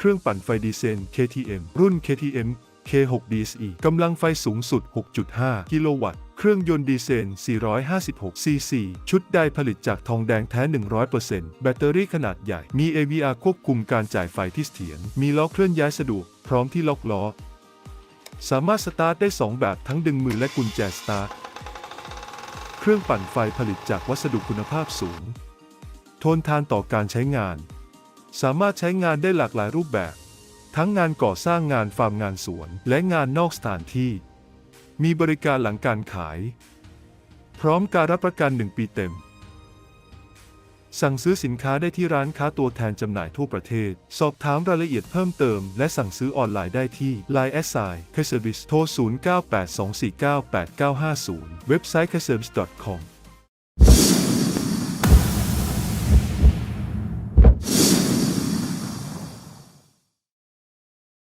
เครื่องปั่นไฟดีเซล KTM รุ่น KTM K6 DSE กำลังไฟสูงสุด 6.5 กิโลวัตต์ เครื่องยนต์ดีเซล456 cc ชุดใดผลิตจากทองแดงแท้ 100%แบตเตอรี่ขนาดใหญ่ มี AVR ควบคุมการจ่ายไฟที่เสถียร มีล้อเคลื่อนย้ายสะดวก พร้อมที่ล็อกล้อ สามารถสตาร์ทได้ 2 แบบทั้งดึงมือและกุญแจสตาร์ท เครื่องปั่นไฟผลิตจากวัสดุคุณภาพสูง ทนทานต่อการใช้งาน สามารถใช้งานได้หลากหลายรูปแบบ ทั้งงานก่อสร้างงานฟาร์มงานสวน และงานนอกสถานที่ มีบริการหลังการขาย พร้อมการรับประกัน 1 ปีเต็ม สั่งซื้อสินค้าได้ที่ร้านค้าตัวแทนจำหน่ายทั่วประเทศ สอบถามรายละเอียดเพิ่มเติม และสั่งซื้อออนไลน์ได้ที่ Line s i k s e r v i c e โทร 0982498950 เว็บไซต์ k s e r v i c e com